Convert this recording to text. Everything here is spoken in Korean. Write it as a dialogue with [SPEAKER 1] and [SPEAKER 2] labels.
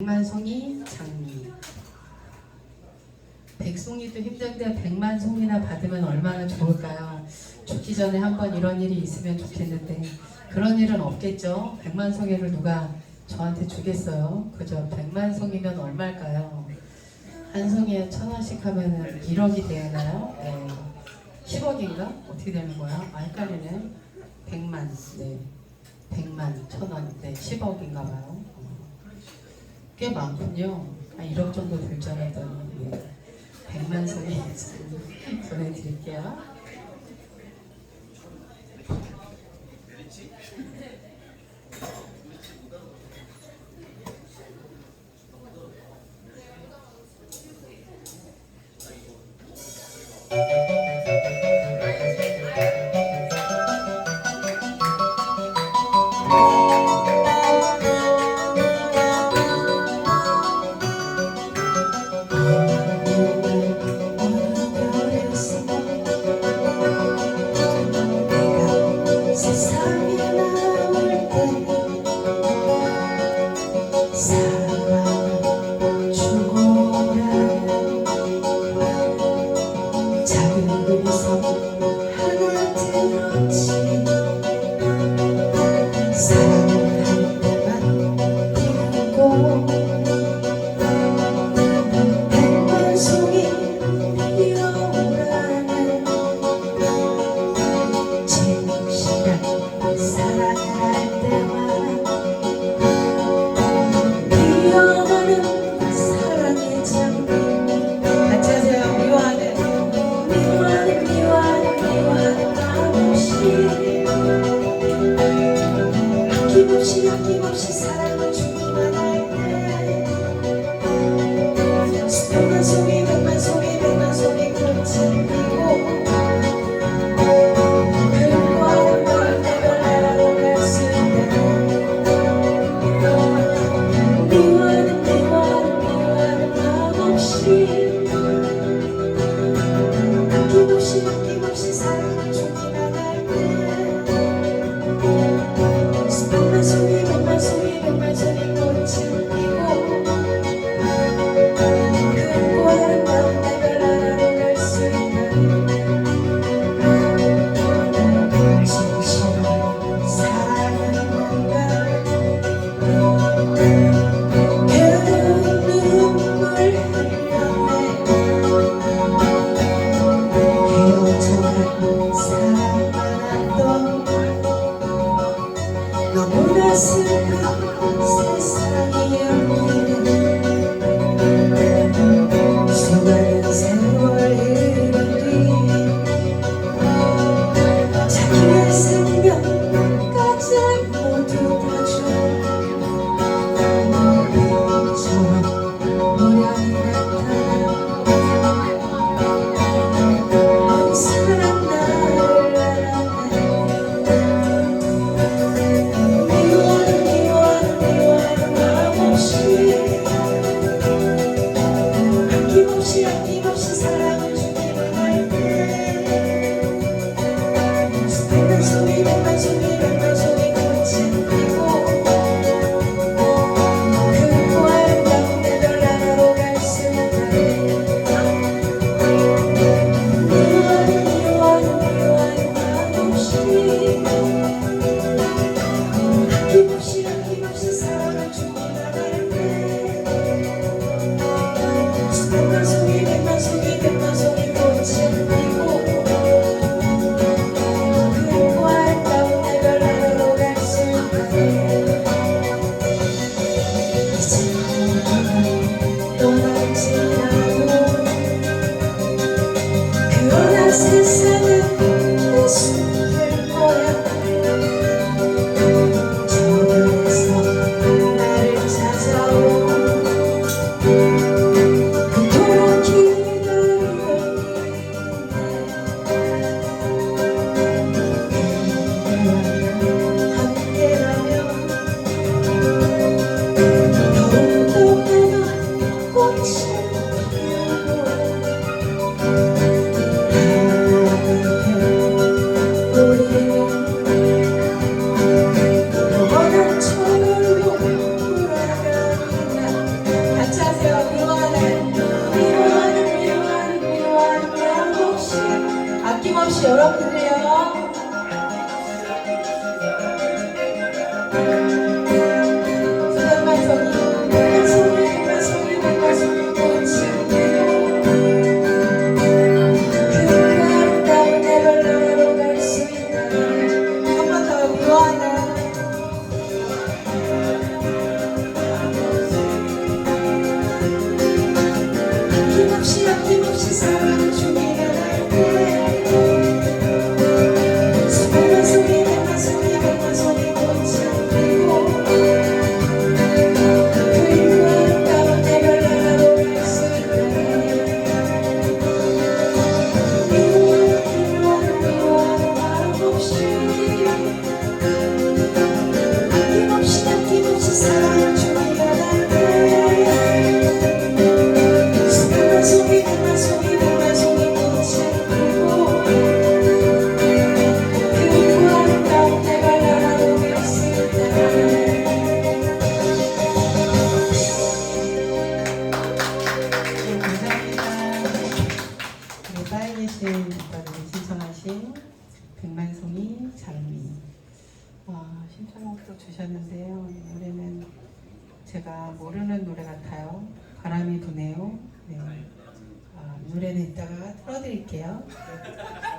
[SPEAKER 1] 백만송이 장미 백송이도 힘든데 백만송이나 받으면 얼마나 좋을까요? 죽기 전에 한번 이런 일이 있으면 좋겠는데 그런 일은 없겠죠? 백만송이를 누가 저한테 주겠어요? 그죠? 백만송이면 얼마일까요? 한 송이에 천 원씩 하면은 1억이 되나요? 네. 10억인가? 어떻게 되는 거야? 아, 헷갈리네. 백만, 네. 백만, 천 원, 네. 10억인가 봐요. 꽤 많군요. 아, 1억 정도 될 줄 알았더니 100만 소리 전해드릴게요.
[SPEAKER 2] Sarang hati see. nasceu. que não se thank you 또
[SPEAKER 1] 주셨는데요. 이 노래는 제가 모르는 노래 같아요. 바람이 부네요. 네. 아, 노래는 이따가 틀어드릴게요. 네.